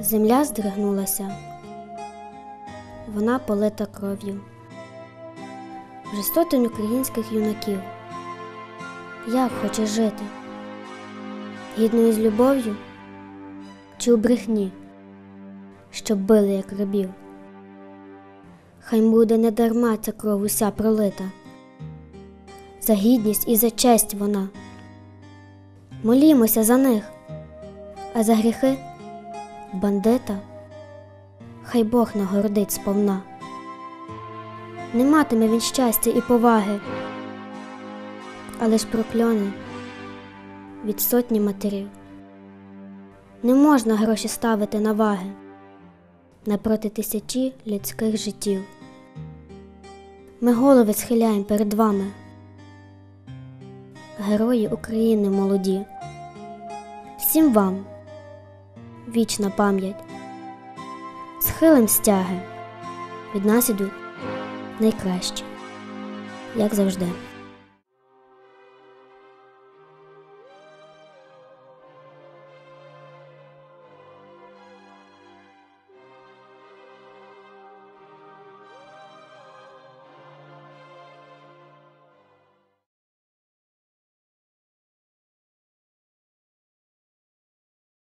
Земля здригнулася. Вона полита кров'ю. Вже сотень українських юнаків. Як хоче жити? Гідною з любов'ю чи у брехні, щоб били як рабів? Хай буде не дарма ця кров уся пролита. За гідність і за честь вона. Молімося за них, а за гріхи бандита, хай Бог нагородить сповна. Не матиме він щастя і поваги, але ж прокльони від сотні матерів. Не можна гроші ставити на ваги напроти тисячі людських життів. Ми голови схиляємо перед вами, герої України молоді. Всім вам вічна пам'ять, схилим стяги, від нас ідуть найкраще, як завжди.